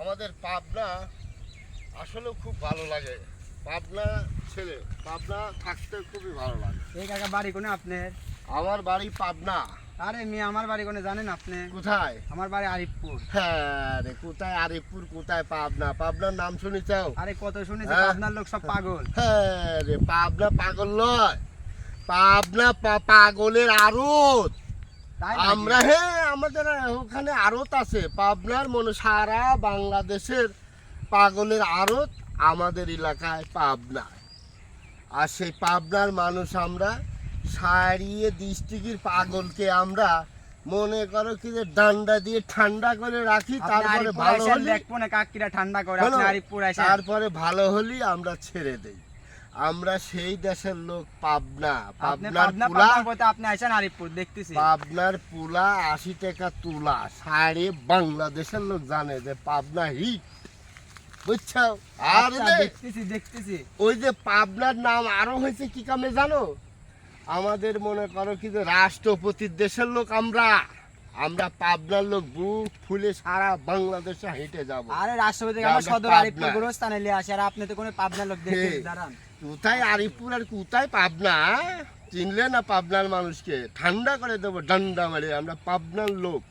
আমাদের পাবনা আসলে খুব ভালো লাগে। পাবনা ছেলে পাবনা থাকতে খুবই ভালো লাগে। এই কাকা বাড়ি কোনে আপনার? আমার বাড়ি পাবনা। আরে মেয়ে আমার বাড়ি কোনে জানেন আপনি? কোথায়? আমার বাড়ি আরিফপুর। হ্যাঁ রে কোথায় আরিফপুর কোথায় পাবনা? পাবনার নাম শুনেছাও আরে কত শুনেছি হ্যাঁ। আপনার লোক সব পাগল। হ্যাঁ রে পাবনা পাগল নয়। পাবনা পাগলের নাকি? আমরা হ্যাঁ আমাদের ওখানে আড়ত আছে। পাবনার মনে সারা বাংলাদেশের পাগলের আড়ত আমাদের এলাকায় পাবনা। আর সেই পাবনার মানুষ আমরা সারিয়ে ডিস্ট্রিক্টের পাগলকে আমরা মনে করো কি যে ডান্ডা দিয়ে ঠান্ডা করে রাখি তারপরে ভালো হলে ঠান্ডা করে তারপরে ভালো হলে আমরা ছেড়ে দেই। আমরা সেই দেশের লোক পাবনা। পাবনার পাবনা পুলা আপনি আইসেন আরিফপুর দেখতেছি। পাবনার পুলা আশি টাকা তুলা সাড়ে বাংলাদেশের লোক জানে যে পাবনা হিট। বুঝছ আর আচ্ছা, দেখতেছি দেখতেছি। ওই যে পাবনার নাম আরও হয়েছে কি কামে জানো? আমাদের মনে করো কি যে রাষ্ট্রপতির দেশের লোক আমরা। আমরা পাবনার লোক বুক ফুলে সারা বাংলাদেশে হেঁটে যাব। আরে রাষ্ট্রপতি আমার সদর। আরিফপুর গোরস্থানে নিয়ে আসে আর আপনি তো কোনো পাবনার লোক দেখতে দাঁড়ান। কোথায় আরিফপুর আর কোথায় পাবনা চিনলে না পাবনার মানুষকে? ঠান্ডা করে দেবো ডান্ডা মারে আমরা পাবনার লোক।